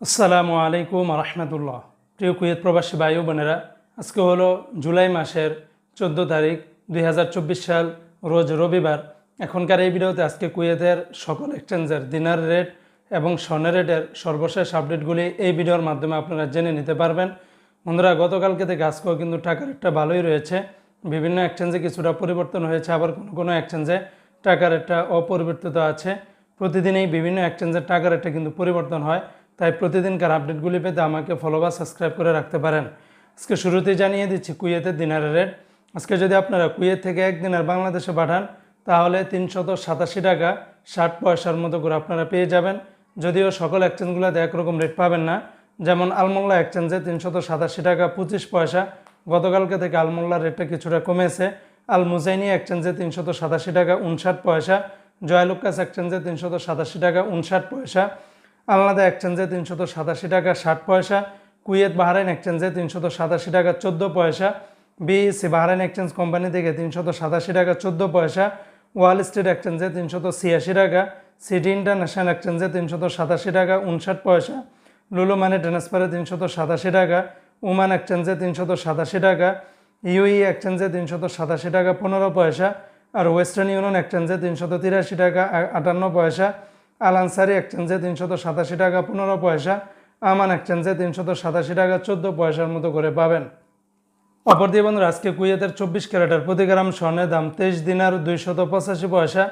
আসসালামু আলাইকুম রহমতুল্লাহ প্রিয় কুয়েত প্রবাসী ভাই বোনেরা, আজকে হলো জুলাই মাসের চোদ্দ তারিখ দুই হাজার চব্বিশ সাল, রোজ রবিবার। এখনকার এই ভিডিওতে আজকে কুয়েতের সকল এক্সচেঞ্জের দিনার রেট এবং স্বর্ণের রেটের সর্বশেষ আপডেটগুলি এই ভিডিওর মাধ্যমে আপনারা জেনে নিতে পারবেন। বন্ধুরা, গতকালকে থেকে আজকেও কিন্তু টাকার একটা ভালোই রয়েছে। বিভিন্ন এক্সচেঞ্জে কিছুটা পরিবর্তন হয়েছে, আবার কোনো কোনো এক্সচেঞ্জে টাকার একটা অপরিবর্তিত আছে। প্রতিদিনই বিভিন্ন এক্সচেঞ্জের টাকার একটা কিন্তু পরিবর্তন হয়। তাই প্রতিদিনকার আপডেটগুলি পেতে আমাকে ফলো বা সাবস্ক্রাইব করে রাখতে পারেন। আজকে শুরুতেই জানিয়ে দিচ্ছি, কুয়েতের দিনারের রেট আজকে যদি আপনারা কুয়েত থেকে এক দিনের বাংলাদেশে পাঠান, তাহলে তিনশত সাতাশি টাকা ষাট পয়সার মতো করে আপনারা পেয়ে যাবেন। যদিও সকল এক্সচেঞ্জগুলোতে একরকম রেট পাবেন না। যেমন আলমোল্লা এক্সচেঞ্জে তিনশত সাতাশি টাকা পঁচিশ পয়সা। গতকালকে থেকে আলমোল্লার রেটটা কিছুটা কমেছে। আল মুজাইনি এক্সচেঞ্জে তিনশত সাতাশি টাকা উনষাট পয়সা। জয়ালুকাস এক্সচেঞ্জে তিনশত সাতাশি টাকা উনষাট পয়সা। আলনাদা এক্সচেঞ্জে তিনশত সাতাশি টাকা, ষাট পয়সা। কুয়েত বাহারাইন এক্সচেঞ্জে তিনশত সাতাশি টাকা, চোদ্দ পয়সা। বিএসসি বাহারাইন এক্সচেঞ্জ কোম্পানি থেকে তিনশত সাতাশি টাকা, চোদ্দ পয়সা। ওয়াল স্ট্রিট এক্সচেঞ্জে তিনশত ছিয়াশি টাকা। সিটি ইন্টারন্যাশনাল এক্সচেঞ্জে তিনশত সাতাশি টাকা, উনষাট পয়সা। লুলু মানি ট্রান্সফারে তিনশত সাতাশি টাকা। ওমান এক্সচেঞ্জে তিনশত সাতাশি টাকা। ইউই এক্সচেঞ্জে তিনশত সাতাশি টাকা, পনেরো পয়সা। আর ওয়েস্টার্ন ইউনিয়ন এক্সচেঞ্জে তিনশত তিরাশি টাকা, আটান্ন পয়সা। আল আনসারি এক্সচেঞ্জে তিনশত সাতাশি টাকা পনেরো পয়সা আমান এক্সচেঞ্জে তিনশত সাতাশি টাকা চোদ্দ পয়সার মতো করে পাবেন। অপরদিকে বন্ধুরা, আজকে কুয়েতের চব্বিশ ক্যারেটের প্রতি গ্রাম স্বর্ণের দাম তেইশ দিনার দুইশত পঁচাশি পয়সা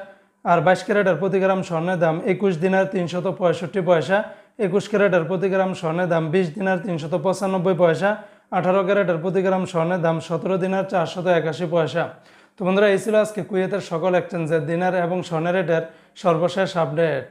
আর বাইশ ক্যারেটের প্রতি গ্রাম স্বর্ণের দাম একুশ দিনার তিনশত পঁয়ষট্টি পয়সা। একুশ ক্যারেটের প্রতি গ্রাম স্বর্ণের দাম বিশ দিনার তিনশত পঁচানব্বই পয়সা। আঠারো ক্যারেটের প্রতি গ্রাম স্বর্ণের দাম সতেরো দিনার চারশত একাশি পয়সা। তো বন্ধুরা, এই ছিল আজকে কুয়েতের সকল এক্সচেঞ্জের দিনার এবং স্বর্ণের রেটের সর্বশেষ আপডেট